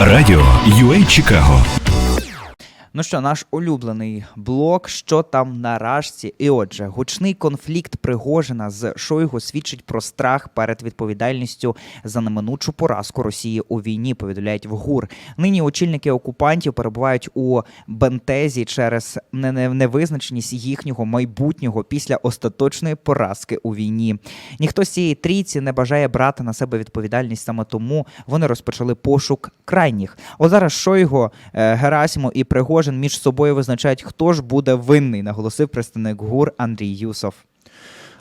Радіо UA Чикаго. Ну що, наш улюблений блок, що там на? І отже, гучний конфлікт Пригожина з Шойгу свідчить про страх перед відповідальністю за неминучу поразку Росії у війні. Повідомляють в ГУР. Нині очільники окупантів перебувають у бентезі через не- не- невизначеність їхнього майбутнього після остаточної поразки у війні. Ніхто з цієї трійці не бажає брати на себе відповідальність саме тому вони розпочали пошук крайніх. От зараз Шойго, е, Герасимов і Пригожин між собою визначають, хто ж буде винний, наголосив представник ГУР Андрій Юсов.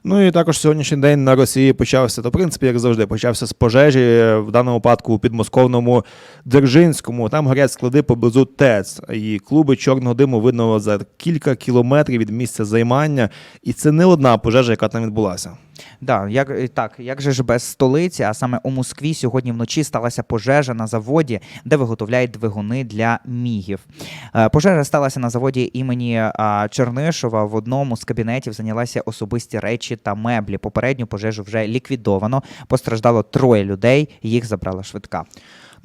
Ну і також сьогоднішній день на Росії почався, то в принципі, як завжди, почався з пожежі в даному випадку у підмосковному Дзержинському. Там горять склади поблизу ТЕЦ. І клуби чорного диму видно за кілька кілометрів від місця займання. І це не одна пожежа, яка там відбулася. Да, як е, так, як же ж без столиці, а саме у Москві сьогодні вночі сталася пожежа на заводі, де виготовляють двигуни для мігів. Е, Пожежа сталася на заводі імені Чернишова. В одному з кабінетів зайнялися особисті речі та меблі. Попередню пожежу вже ліквідовано. Постраждало троє людей. Їх забрала швидка.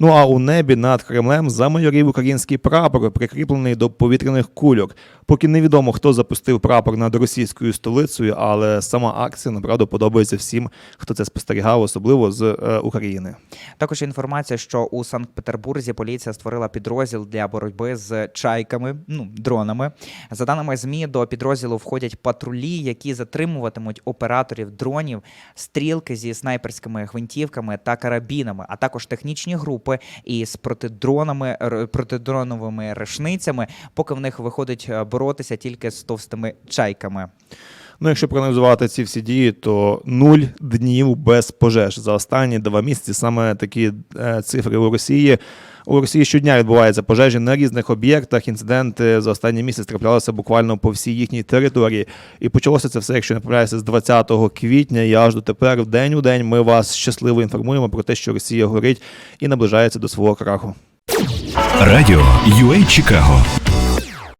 Ну а у небі над Кремлем замайорів український прапор, прикріплений до повітряних кульок. Поки невідомо, хто запустив прапор над російською столицею, але сама акція направду подобається всім, хто це спостерігав, особливо з е, України. Також інформація, що у Санкт-Петербурзі поліція створила підрозділ для боротьби з чайками, ну дронами. За даними змі, до підрозділу входять патрулі, які затримуватимуть операторів дронів, стрілки зі снайперськими гвинтівками та карабінами, а також технічні групи із протидронами протидроновими рушницями, поки в них виходить е, боротися тільки з товстими чайками. Ну, якщо проаналізувати ці всі дії, то нуль днів без пожеж за останні два місяці. Саме такі е, цифри у Росії. У Росії щодня відбуваються пожежі на різних об'єктах. Інциденти за останній місяць траплялися буквально по всій їхній території. І почалося це все, якщо не помиляюся, з 20 квітня. І аж дотепер, день у день, ми вас щасливо інформуємо про те, що Росія горить і наближається до свого краху. Радіо UA Чикаго.